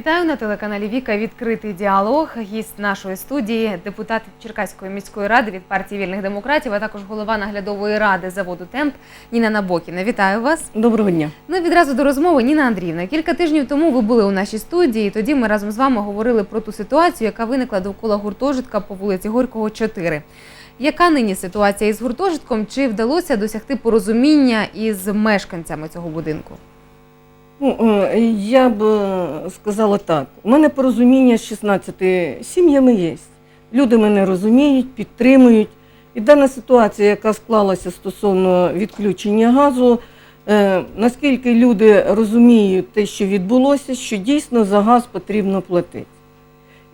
Вітаю на телеканалі Віка. Відкритий діалог. Гість нашої студії, депутат Черкаської міської ради від партії вільних демократів, а також голова наглядової ради заводу Темп Ніна Набокіна. Вітаю вас. Доброго дня. Ну відразу до розмови. Ніна Андріївна. Кілька тижнів тому ви були у нашій студії. і Тоді ми разом з вами говорили про ту ситуацію, яка виникла довкола гуртожитка по вулиці Горького, 4. Яка нині ситуація із гуртожитком? Чи вдалося досягти порозуміння із мешканцями цього будинку? Ну, е, я б е, сказала так. У мене порозуміння з 16 сім'ями є. Люди мене розуміють, підтримують. І дана ситуація, яка склалася стосовно відключення газу, е, наскільки люди розуміють те, що відбулося, що дійсно за газ потрібно платити.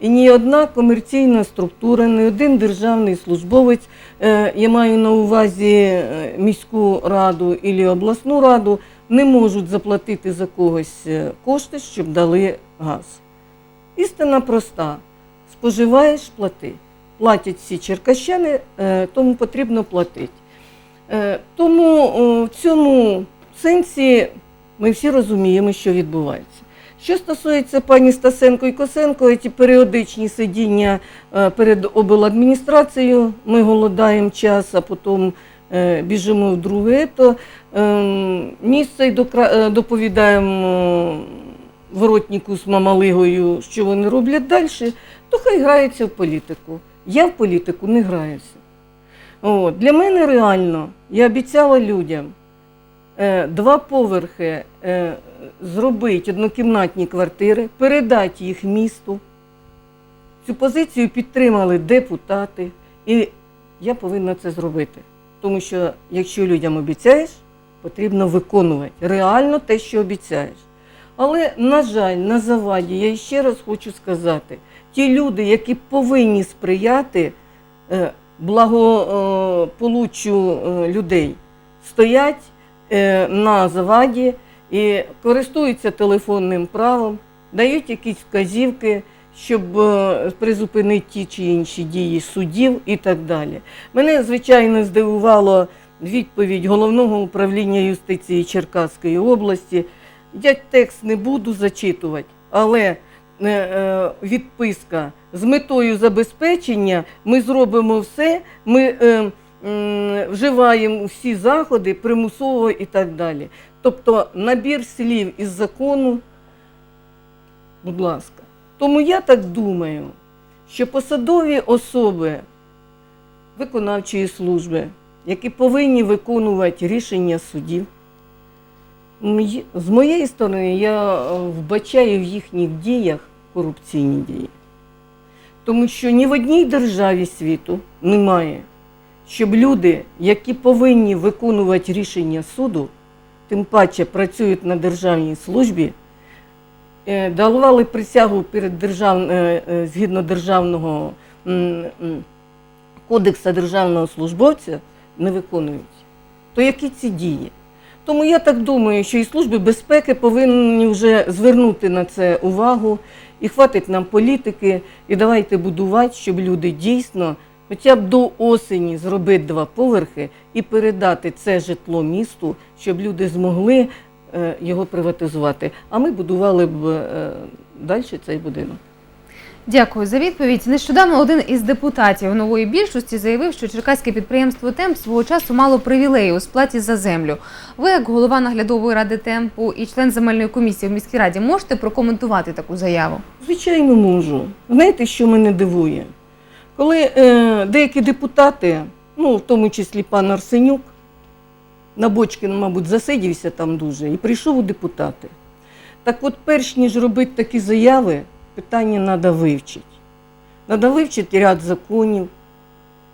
І ні одна комерційна структура, ні один державний службовець, я маю на увазі міську раду і обласну раду, не можуть заплатити за когось е, кошти, щоб дали газ. Істина проста: споживаєш, плати. Платять всі черкащани, е, тому потрібно платити. Е, Тому в цьому сенсі ми всі розуміємо, що відбувається. Що стосується пані Стасенко і Косенко, ці періодичні сидіння перед обладміністрацією, ми голодаємо час, а потім біжимо в друге, то ем, місце й е, доповідаємо воротнику з Мамалигою, що вони роблять далі, то хай граються в політику. Я в політику не граюся. От. Для мене реально, я обіцяла людям е, два поверхи е, зробити однокімнатні квартири, передати їх місту. Цю позицію підтримали депутати, і я повинна це зробити. Тому що якщо людям обіцяєш, потрібно виконувати реально те, що обіцяєш. Але, на жаль, на заваді, я ще раз хочу сказати, ті люди, які повинні сприяти е, благополуччю е, людей, стоять е, на заваді і користуються телефонним правом, дають якісь вказівки, щоб е, призупинити ті чи інші дії суддів і так далі. Мене, звичайно, здивувало відповідь головного управління юстиції Черкаської області. Я текст не буду зачитувати, але е, е, відписка з метою забезпечення ми зробимо все, ми вживаємо всі заходи примусово і так далі. Тобто набір слів із закону, будь ласка. Тому я так думаю, що посадові особи виконавчої служби, які повинні виконувати рішення судів, З моєї сторони, я е, вбачаю в їхніх діях корупційні дії. Тому що ні в одній державі світу немає, щоб люди, які повинні виконувати рішення суду, тим паче працюють на державній службі, давали присягу перед держав... е, е, згідно державного кодексу державного службовця, не виконують. То які ці дії? Тому я так думаю, що і служби безпеки повинні вже звернути на це увагу, і хватить нам політики, і давайте будувати, щоб люди дійсно хоча б до осені зробити два поверхи і передати це житло місту, щоб люди змогли е, його приватизувати. А ми будували б е, далі цей будинок. Дякую за відповідь. Нещодавно один із депутатів нової більшості заявив, що черкаське підприємство Темп свого часу мало привілеї у сплаті за землю. Ви, як голова наглядової ради темпу і член земельної комісії в міській раді, можете прокоментувати таку заяву? Звичайно, можу. Знаєте, що мене дивує? Коли е, деякі депутати, ну в тому числі пан Арсенюк, Набочкин, мабуть, засидівся там дуже і прийшов у депутати. Так от, перш ніж робити такі заяви, питання треба вивчити. Треба вивчити ряд законів,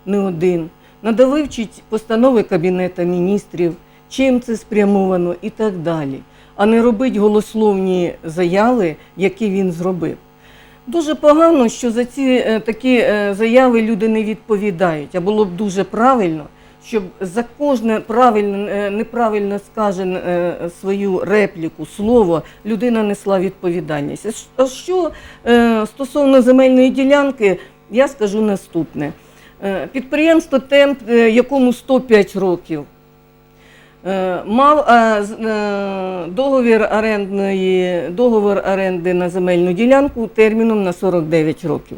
не один. Треба вивчити постанови Кабінету міністрів, чим це спрямовано і так далі. А не робити голословні заяви, які він зробив. Дуже погано, що за ці е, такі е, заяви люди не відповідають. А було б дуже правильно, щоб за кожне правильне, е, неправильно скажене свою репліку, слово, людина несла відповідальність. А що е, стосовно земельної ділянки, я скажу наступне. Е, Підприємство Темп, якому 105 років. Мав договір орендної договір оренди на земельну ділянку терміном на 49 років.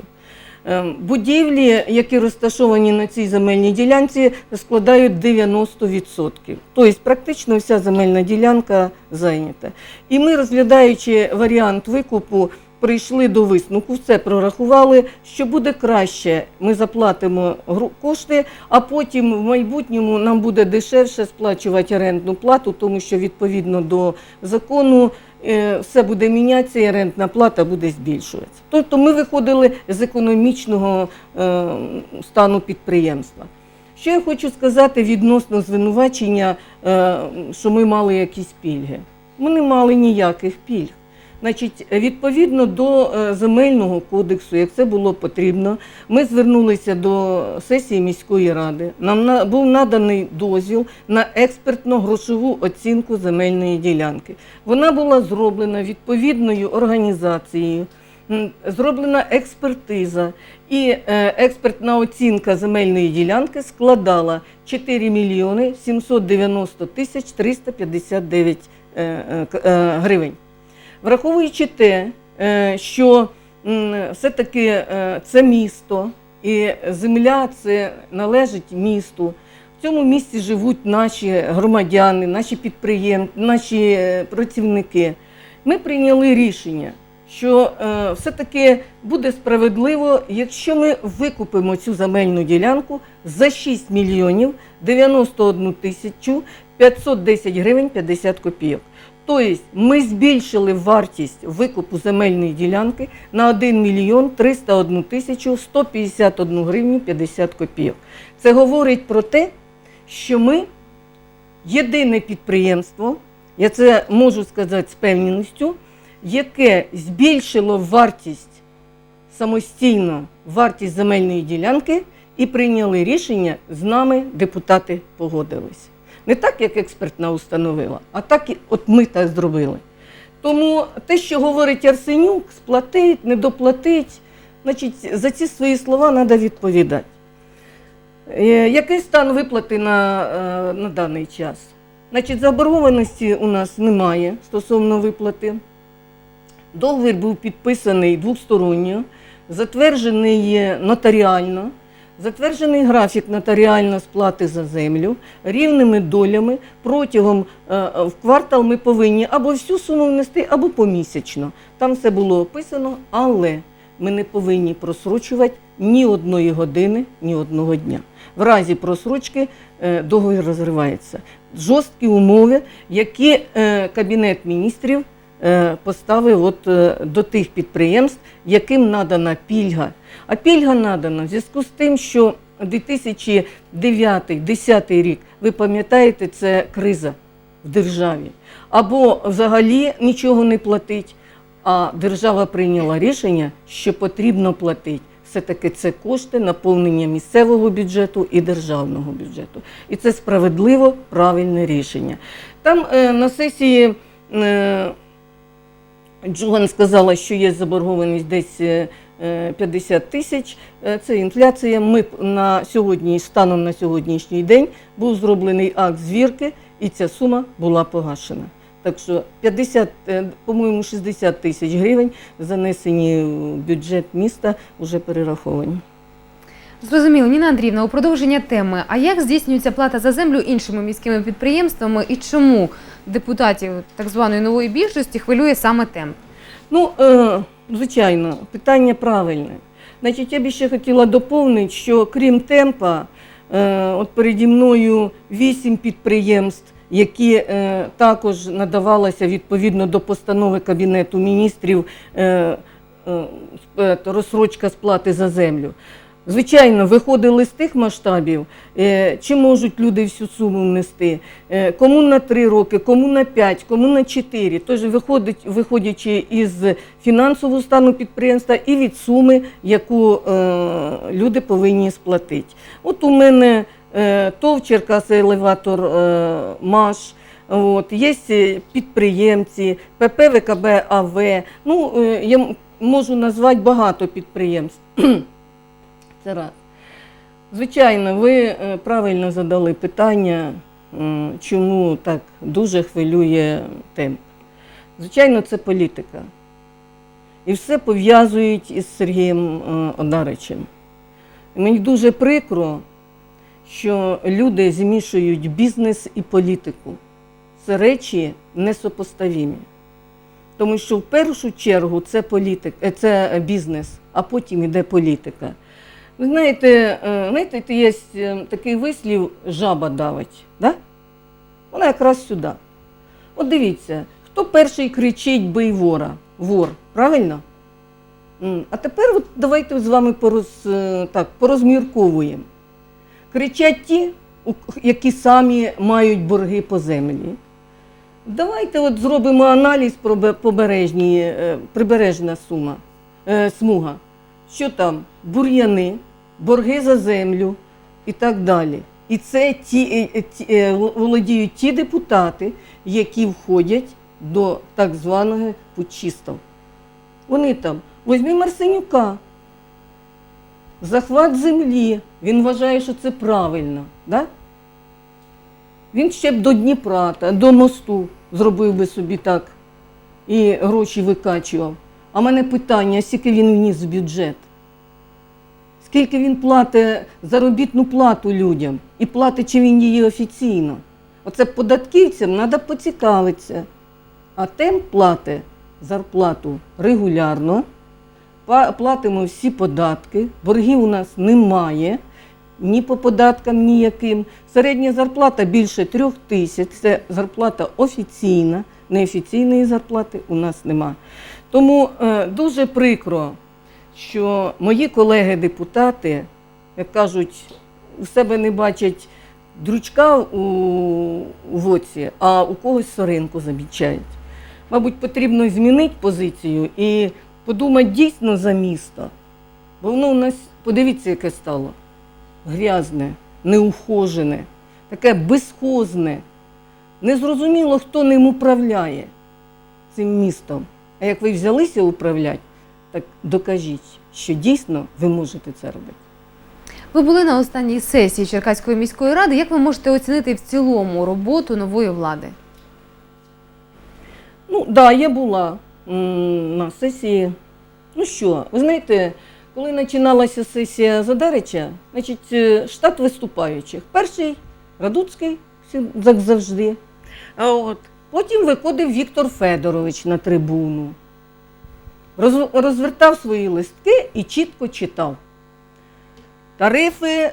Е, Будівлі, які розташовані на цій земельній ділянці, складають 90%. Тобто практично вся земельна ділянка зайнята. І ми, розглядаючи варіант викупу, прийшли до висновку, все прорахували, що буде краще. Ми заплатимо кошти, а потім в майбутньому нам буде дешевше сплачувати орендну плату, тому що відповідно до закону е, все буде мінятися і орендна плата буде збільшуватися. Тобто ми виходили з економічного е, стану підприємства. Що я хочу сказати відносно звинувачення, е, що ми мали якісь пільги. Ми не мали ніяких пільг. Значить, відповідно до е, земельного кодексу, як це було потрібно, ми звернулися до сесії міської ради. Нам був наданий дозвіл на експертно-грошову оцінку земельної ділянки. Вона була зроблена відповідною організацією, зроблена експертиза, і е, експертна оцінка земельної ділянки складала 4 мільйони 790 тисяч 359 е, гривень. Враховуючи те, е, що все-таки е, це місто і земля це належить місту. В цьому місті живуть наші громадяни, наші підприємці, наші е, працівники. Ми прийняли рішення, що все-таки буде справедливо, якщо ми викупимо цю земельну ділянку за 6 мільйонів 91 тисячу 510 гривень 50 копійок. Тобто ми збільшили вартість викупу земельної ділянки на 1 мільйон 301 тисячу 151 гривню 50 копійок. Це говорить про те, що ми єдине підприємство, я це можу сказати з певністю, яке збільшило вартість самостійно вартість земельної ділянки і прийняли рішення з нами, депутати погодились. Не так, як експертна установила, а так, от ми так зробили. Тому те, що говорить Арсенюк, сплатить, не доплатить, значить, за ці свої слова треба відповідати. Е, Який стан виплати на, е, на даний час? Значить, заборгованості у нас немає стосовно виплати. Договір був підписаний двосторонньо, затверджений нотаріально, затверджений графік нотаріальної сплати за землю рівними долями. Протягом е, в квартал ми повинні або всю суму внести, або помісячно. Там все було описано, але ми не повинні просрочувати ні одної години, ні одного дня. В разі просрочки е, договір розривається. Жорсткі умови, які е, Кабінет міністрів поставив от, е, до тих підприємств, яким надана пільга. А пільга надана в зв'язку з тим, що 2009-2010 рік, ви пам'ятаєте, це криза в державі. Або взагалі нічого не платить, а держава прийняла рішення, що потрібно платити. Все-таки це кошти наповнення місцевого бюджету і державного бюджету. І це справедливо правильне рішення. Там е, на сесії е, Джуган сказала, що є заборгованість десь е, е, 50 тисяч. Е, Це інфляція. Ми на сьогодні, станом на сьогоднішній день, був зроблений акт звірки, і ця сума була погашена. Так що 50, е, по-моєму, 60 тисяч гривень занесені в бюджет міста, вже перераховані. Зрозуміло, Ніна Андріївна, у продовження теми. А як здійснюється плата за землю іншими міськими підприємствами і чому депутатів так званої нової більшості хвилює саме темп? Ну, е, звичайно, питання правильне. Значить, я б ще хотіла доповнити, що крім темпа, е, от переді мною вісім підприємств, які е, також надавалися відповідно до постанови Кабінету міністрів розсрочка сплати за землю. Звичайно, виходили з тих масштабів, е, чи можуть люди всю суму внести, е, кому на 3 роки, кому на 5, кому на 4. Тож виходить, виходячи із фінансового стану підприємства і від суми, яку е, люди повинні сплатити. От у мене ТОВ Черкас елеватор МАШ. От, є підприємці, ПП ВКБ АВ. Ну, я можу назвати багато підприємств. Це раз. Звичайно, ви е, правильно задали питання. чому так дуже хвилює темп. Звичайно, це політика. І все пов'язують із Сергієм е, Одаричем. Мені дуже прикро, що люди змішують бізнес і політику. Це речі несопоставімі. Тому що в першу чергу це політик, е, це бізнес, а потім іде політика. Ви знаєте, е, знаєте, є е, такий вислів жаба давить. Да? Вона якраз сюди. От дивіться, хто перший кричить бий вора? Вор, правильно? А тепер от давайте з вами пороз, е, так, порозмірковуємо. Кричать ті, які самі мають борги по землі. Давайте от зробимо аналіз про побережні, прибережна сума, смуга. Що там? Бур'яни, борги за землю і так далі. І це ті, е, е, ті, е, володіють ті депутати, які входять до так званого путчистів. Вони там, візьми Марсенюка, захват землі, він вважає, що це правильно. Да? Він ще б до Дніпра, та до мосту зробив би собі так і гроші викачував. А мене питання, скільки він вніс в бюджет? Скільки він платить заробітну плату людям і платить, чи він її офіційно? Оце податківцям треба поцікавитися. А тем платить зарплату регулярно, платимо всі податки, боргів у нас немає ні по податкам ніяким. Середня зарплата більше трьох тисяч. Це зарплата офіційна, неофіційної зарплати у нас нема. Тому е, дуже прикро, що мої колеги-депутати, як кажуть, у себе не бачать дручка у, у воці, а у когось соринку замічають. Мабуть, потрібно змінити позицію і подумати дійсно за місто. Бо воно у нас, подивіться, яке стало грязне, неухожене, таке безхозне. Незрозуміло, хто ним управляє цим містом. А як ви взялися управляти, так докажіть, що дійсно ви можете це робити. Ви були на останній сесії Черкаської міської ради. Як ви можете оцінити в цілому роботу нової влади? Ну, так, да, я була м, на сесії. Ну що, ви знаєте, коли починалася сесія Задарича, значить, е, штат виступаючих. Перший Радуцький, як завжди. А от потім виходив Віктор Федорович на трибуну, розвертав свої листки і чітко читав. Тарифи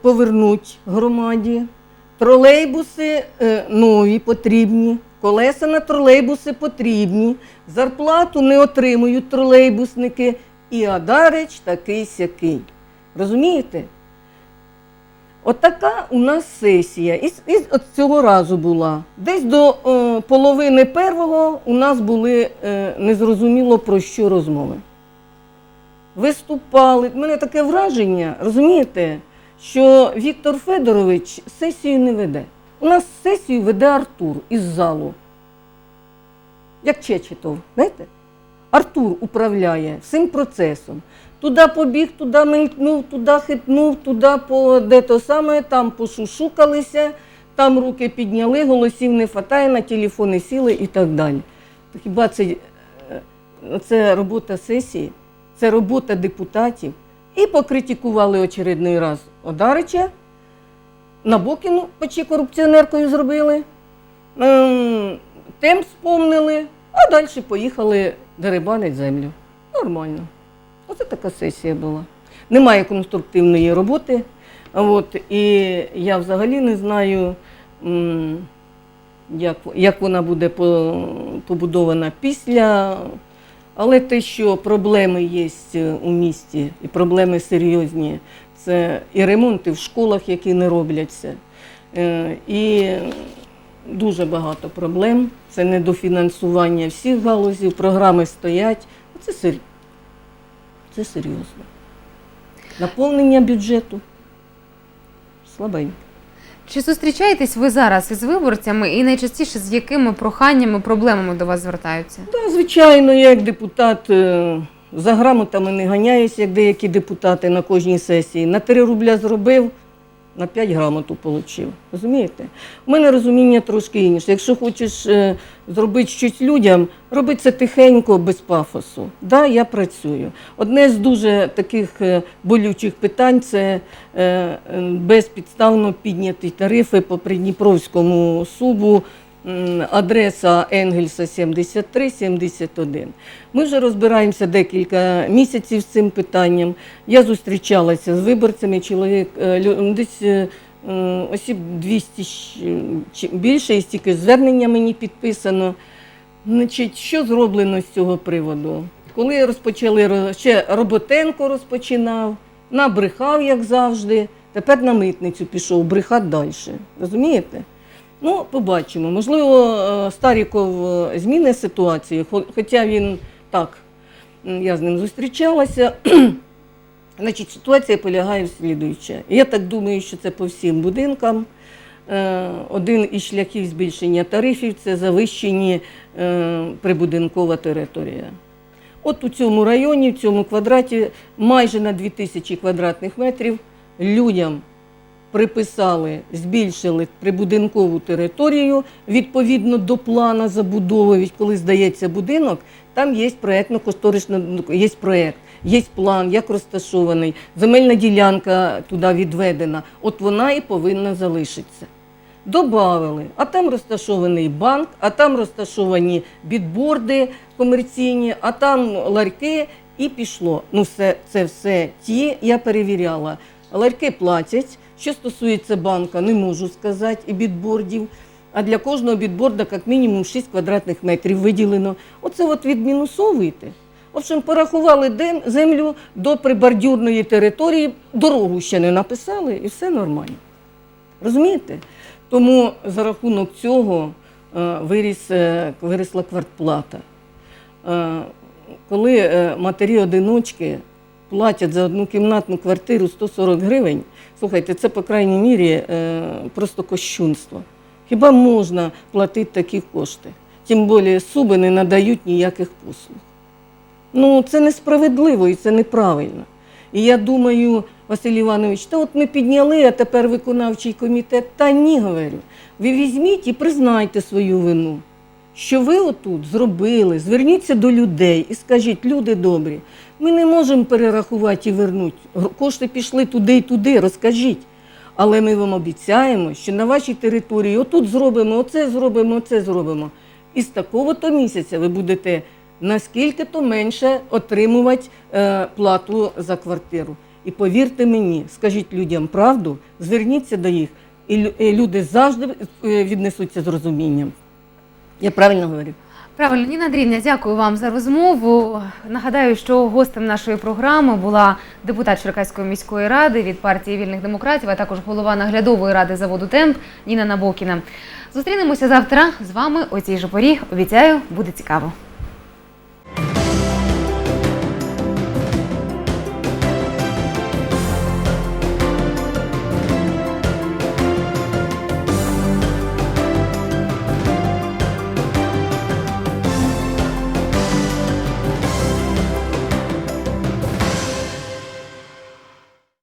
повернуть громаді, тролейбуси е, нові потрібні, колеса на тролейбуси потрібні, зарплату не отримують тролейбусники, і Адарич такий сякий. Розумієте? Отака у нас сесія. І, і от цього разу була. Десь до е, половини первого у нас були е, незрозуміло про що розмови виступали. У мене таке враження, розумієте, що Віктор Федорович сесію не веде. У нас сесію веде Артур із залу. Як Чечетов, знаєте? Артур управляє всім процесом. Туди побіг, туди мелькнув, туди хитнув, туди по де то саме, там пошушукалися, там руки підняли, голосів не хватає, на телефони сіли і так далі. Хіба це, е, це робота сесії? це робота депутатів. І покритикували очередний раз Одарича, Набокіну почти корупціонеркою зробили, ем, тем спомнили, а далі поїхали дерибанить землю. Нормально. Оце така сесія була. Немає конструктивної роботи. От, і я взагалі не знаю, як, як вона буде побудована після але те, що проблеми є у місті, і проблеми серйозні, це і ремонти в школах, які не робляться, е, і дуже багато проблем. Це недофінансування всіх галузів, програми стоять. Це, сер... це серйозно. Наповнення бюджету слабенько. Чи зустрічаєтесь ви зараз із виборцями і найчастіше з якими проханнями, проблемами до вас звертаються? Та, звичайно, я як депутат е, за грамотами не ганяюсь, як деякі депутати на кожній сесії. На 3 рубля зробив, на 5 грамоту отримав. Розумієте? У мене розуміння трошки інше. Якщо хочеш е, зробити щось людям, роби це тихенько, без пафосу. Да, я працюю. Одне з дуже таких е, болючих питань це е, безпідставно підняті тарифи по Придніпровському субу. Адреса Енгельса 73-71. Ми вже розбираємося декілька місяців з цим питанням. Я зустрічалася з виборцями, чоловік е, десь е, осіб 200 щ- більше, і стільки звернення мені підписано. Значить, що зроблено з цього приводу? Коли розпочали ще Роботенко розпочинав, набрехав, як завжди. Тепер на митницю пішов брехати далі. Розумієте? Ну, побачимо. Можливо, е, Старіков е, змінить ситуацію, хоча він так, я з ним зустрічалася. Значить, ситуація полягає в слідуюче. Я так думаю, що це по всім будинкам. Е, Один із шляхів збільшення тарифів це завищені прибудинкова територія. От у цьому районі, в цьому квадраті, майже на 2000 квадратних метрів людям приписали, збільшили прибудинкову територію відповідно до плану забудови. Коли здається будинок, там є проєктно-кошторисна є проєкт, є план, як розташований, земельна ділянка туди відведена. От вона і повинна залишитися. Добавили, а там розташований банк, а там розташовані бідборди комерційні, а там ларьки і пішло. Ну, все, це все ті, я перевіряла. Ларьки платять. Що стосується банка, не можу сказати, і бідбордів. А для кожного бідборда як мінімум 6 квадратних метрів виділено. Оце от відмінусовуйте. В общем, порахували землю до прибордюрної території, дорогу ще не написали, і все нормально. Розумієте? Тому за рахунок цього е, виріс, е, вирісла квартплата. Е, коли матері-одиночки платять за одну кімнатну квартиру 140 гривень, слухайте, це, по крайній мірі, е, просто кощунство. Хіба можна платити такі кошти? Тим більше суби не надають ніяких послуг. Ну, це несправедливо і це неправильно. І я думаю, Василь Іванович, та от ми підняли, а тепер виконавчий комітет. Та ні, говорю. Ви візьміть і признайте свою вину, що ви отут зробили. Зверніться до людей і скажіть, люди добрі, ми не можемо перерахувати і вернути. Кошти пішли туди і туди, розкажіть. Але ми вам обіцяємо, що на вашій території отут зробимо, оце зробимо, оце зробимо. І з такого-то місяця ви будете наскільки то менше отримувати е, плату за квартиру. І повірте мені, скажіть людям правду, зверніться до їх, і люди завжди е, віднесуться з розумінням. Я правильно говорю? Правильно, Ніна Андріївна, дякую вам за розмову. Нагадаю, що гостем нашої програми була депутат Черкаської міської ради від партії вільних демократів, а також голова наглядової ради заводу Темп Ніна Набокіна. Зустрінемося завтра з вами о цій же порі. Обіцяю, буде цікаво.